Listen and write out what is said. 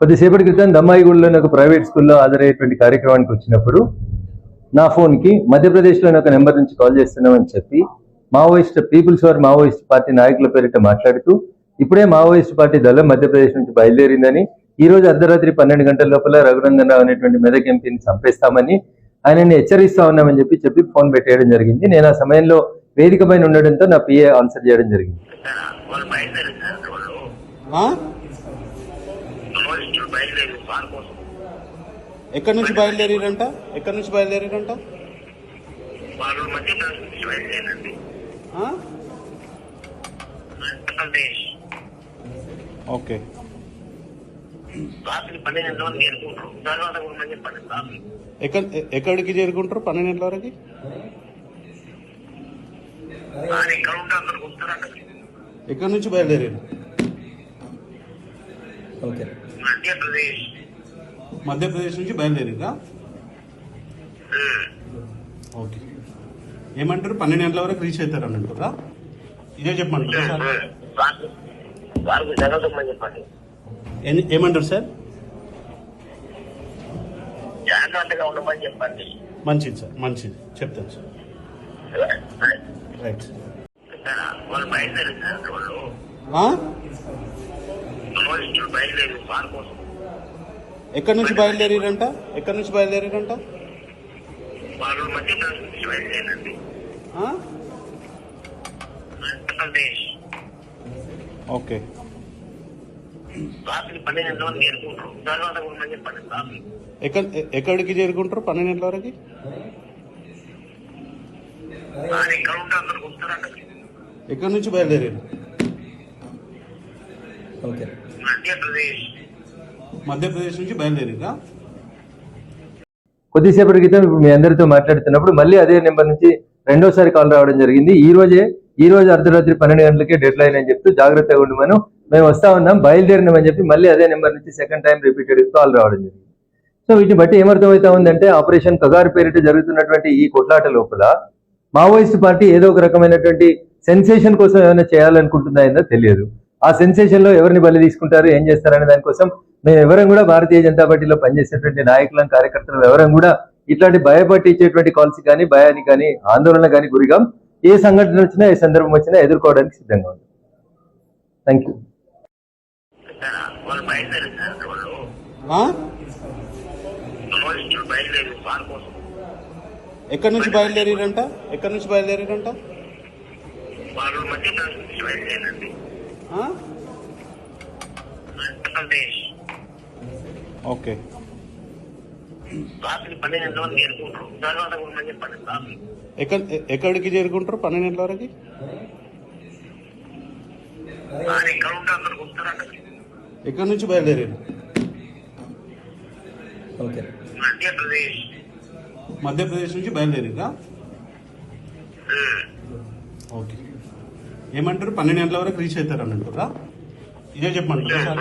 కొద్దిసేపటి క్రితం దమ్మాయిగూడలోని ఒక ప్రైవేట్ స్కూల్లో హాజరయ్యేటువంటి కార్యక్రమానికి వచ్చినప్పుడు నా ఫోన్కి మధ్యప్రదేశ్లోని ఒక నెంబర్ నుంచి కాల్ చేస్తున్నామని చెప్పి Maoist people's for Maoist party నాయకుల పేరిట మాట్లాడుతూ ఇప్పుడే మావోయిస్ట్ పార్టీ దళం మధ్యప్రదేశ్ నుంచి బయలుదేరిందని ఈ రోజు అర్ధరాత్రి పన్నెండు గంటల లోపల రఘునందన్ రావు అనేటువంటి మెదక్ ఎంపీని చంపేస్తామని ఆయనని హెచ్చరిస్తా ఉన్నామని చెప్పి చెప్పి ఫోన్ పెట్టేయడం జరిగింది. నేను ఆ సమయంలో వేదిక పైన ఉండడంతో నా పిఏ ఆన్సర్ చేయడం జరిగింది. బయలుదేరి కోసం. ఎక్కడి నుంచి బయలుదేరారంట? ఎక్కడి నుంచి బయలుదేరారంట? వాళ్ళు మధ్యప్రదేశ్ నుంచి బయలుదేరండి. ఆ? మధ్యప్రదేశ్ ఓకే. రాత్రి పన్నెండు వరకు చేరుకుంటారు. తర్వాత కూడా చెప్పండి రాత్రి. ఎక్కడ ఎక్కడికి చేరుకుంటారు? పన్నెండు వరకు? ఎక్కడి నుంచి బయలుదేరారు? మధ్యప్రదేశ్. మధ్యప్రదేశ్ నుంచి బయలుదేరారా. ఓకే. ఏమంటారు? పన్నెండు గంటల వరకు రీచ్ అవుతారు అని అంటారా ఇదే చెప్పమంటారా చెప్పండి. ఏమంటారు సార్? జాగ్రత్తగా ఉండమని చెప్పండి. మంచిది సార్ మంచిది. చెప్తాను సార్. రైట్ సార్ వాళ్ళు బయలుదేరారు సార్ వాళ్ళు. బయలుదేరి వారి కోసం. ఎక్కడి నుంచి బయలుదేరారంట? ఎక్కడి నుంచి బయలుదేరారంట? వాళ్ళు మధ్యప్రదేశ్ నుంచి బయలుదేరండి. ఆ? మధ్యప్రదేశ్. ఓకే. రాత్రి పన్నెండు గంటల వరకు చేరుకుంటారు. తర్వాత కూడా చెప్పండి రాత్రి. ఎక్కడ ఎక్కడికి చేరుకుంటారు? పన్నెండు గంటల వరకు ఎక్కడి నుంచి బయలుదేరారు? ఓకే. మధ్యప్రదేశ్. మధ్యప్రదేశ్ నుంచి బయలుదేరారా కొద్దిసేపటి క్రితం ఇప్పుడు మీ అందరితో మాట్లాడుతున్నప్పుడు మళ్ళీ అదే నెంబర్ నుంచి రెండోసారి కాల్ రావడం జరిగింది. ఈ రోజే ఈ రోజు అర్ధరాత్రి పన్నెండు గంటలకే డెడ్ లైన్ అని చెప్తూ జాగ్రత్తగా ఉండమను మేము వస్తా ఉన్నాం బయలుదేరినామని చెప్పి మళ్ళీ అదే నెంబర్ నుంచి సెకండ్ టైం రిపీటెడ్ కాల్ రావడం జరిగింది. సో వీటిని బట్టి ఏమర్థమవుతా ఉందంటే ఆపరేషన్ కగారు పేరిట జరుగుతున్నటువంటి ఈ కొట్లాట లోపల మావోయిస్ట్ పార్టీ ఏదో ఒక రకమైనటువంటి సెన్సేషన్ కోసం ఏమైనా చేయాలనుకుంటుందా ఏందో తెలియదు. ఆ సెన్సేషన్లో ఎవరిని బలి తీసుకుంటారు ఏం చేస్తారనే దానికోసం మేము ఎవరం కూడా భారతీయ జనతా పార్టీలో పనిచేసేటువంటి నాయకులం కార్యకర్తలు ఎవరం కూడా ఇట్లాంటి భయపట్టించేటువంటి కాల్స్ కానీ భయానికి కానీ ఆందోళన కానీ గురిగాం. ఏ సంఘటన వచ్చినా ఏ సందర్భం వచ్చినా ఎదుర్కోవడానికి సిద్ధంగా ఉంది థ్యాంక్ యూ ఎక్కడి నుంచి బయలుదేరారంట? ఎక్కడి నుంచి బయలుదేరారంట? ఓకే. ఎక్కడ ఎక్కడికి చేరుకుంటారు? పన్నెండు గంటల వరకు ఎక్కడి నుంచి బయలుదేరారు? ఓకే. మధ్యప్రదేశ్. మధ్యప్రదేశ్ నుంచి బయలుదేరారా? ఉమ్. ఓకే. ఏమంటారు? పన్నెండు గంటల వరకు రీచ్ అవుతారు అని అంటారా ఇదే చెప్పమంటారు?